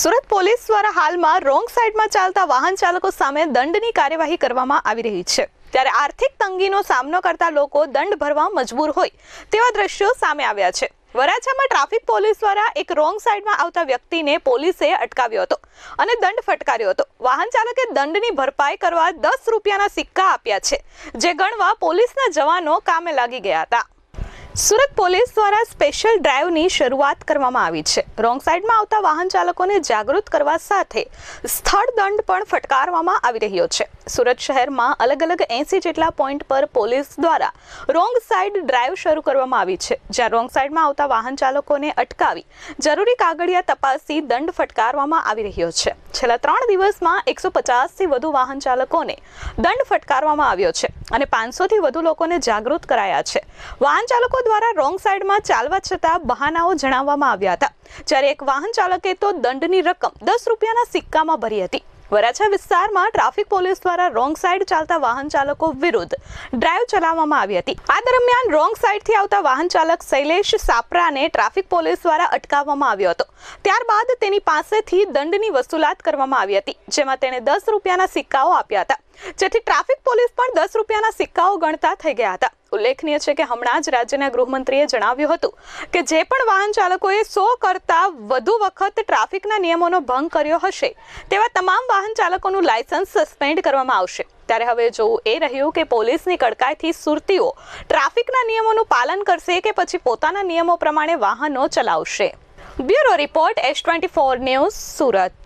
Surat police દ્વારા હાલમાં wrong સાઈડમાં ચાલતા વાહન ચાલકો સામે દંડની કાર્યવાહી કરવામાં આવી રહી છે. ત્યારે આર્થિક તંગીનો સામનો કરતા લોકો દંડ ભરવા મજબૂર હોય તેવા દ્રશ્યો સામે આવ્યા છે. વરાછામાં ટ્રાફિક પોલીસ દ્વારા એક રોંગ સાઈડમાં આવતા વ્યક્તિને પોલીસે અટકાવ્યો હતો અને દંડ ફટકાર્યો હતો. વાહન ચાલકે દંડની ભરપાઈ કરવા દસ રૂપિયાના સિક્કા આપ્યા છે, જે ગણવા પોલીસના જવાનો કામે લાગી ગયા હતા. સુરત પોલીસ દ્વારા સ્પેશિયલ ડ્રાઈવની શરૂઆત કરવામાં આવી છે. રોંગ સાઈડમાં આવતા વાહન ચાલકોને જાગૃત કરવા સાથે સ્થળ દંડ પણ ફટકારવામાં આવી રહ્યો છે. સુરત શહેરમાં અલગ અલગ એંસી જેટલા પોઈન્ટ પર પોલીસ દ્વારા રોંગ સાઈડ ડ્રાઈવ શરૂ કરવામાં આવી છે, જ્યાં રોંગ સાઈડમાં આવતા વાહન ચાલકોને અટકાવી જરૂરી કાગળિયા તપાસી દંડ ફટકારવામાં આવી રહ્યો છે. છેલ્લા ત્રણ દિવસમાં એકસો પચાસથી વધુ વાહન ચાલકોને દંડ ફટકારવામાં આવ્યો છે અને પાંચસોથી વધુ લોકોને જાગૃત કરાયા છે. વાહન ચાલકો દ્વારા રોંગ સાઈડમાં ચાલવા છતાં બહાનાઓ જણાવવામાં આવ્યા હતા. જ્યારે એક વાહન ચાલકે તો દંડની રકમ દસ રૂપિયાના સિક્કામાં ભરી હતી. વરાછા વિસ્તારમાં ટ્રાફિક પોલીસ દ્વારા રોંગ સાઈડ ચાલતા વાહન ચાલકો વિરુદ્ધ ડ્રાઈવ ચલાવવામાં આવી હતી. આ દરમિયાન રોંગ સાઈડથી આવતા વાહન ચાલક શૈલેષ સાપરાને ટ્રાફિક પોલીસ દ્વારા અટકાવવામાં આવ્યો હતો. ત્યારબાદ તેની પાસેથી દંડની વસૂલાત કરવામાં આવી હતી, જેમાં તેણે દસ રૂપિયાના સિક્કાઓ આપ્યા હતા. જેથી ટ્રાફિક પોલીસ પણ દસ રૂપિયાના સિક્કાઓ ગણતા થઈ ગયા હતા. ઉલ્લેખનીય છે કે હમણાં જ રાજ્યના ગૃહમંત્રીએ જણાવ્યું હતું કે જે પણ વાહન ચાલકોએ સો કરતા વધુ વખત ટ્રાફિકના નિયમોનો ભંગ કર્યો હશે, તેવા તમામ વાહન ચાલકોનું લાયસન્સ સસ્પેન્ડ કરવામાં આવશે. ત્યારે હવે જોવું એ રહ્યું કે પોલીસની કડકાઈથી સુરતીઓ ટ્રાફિકના નિયમોનું પાલન કરશે કે પછી પોતાના નિયમો પ્રમાણે વાહનો ચલાવશે. Bureau report, S twenty four news, Surat.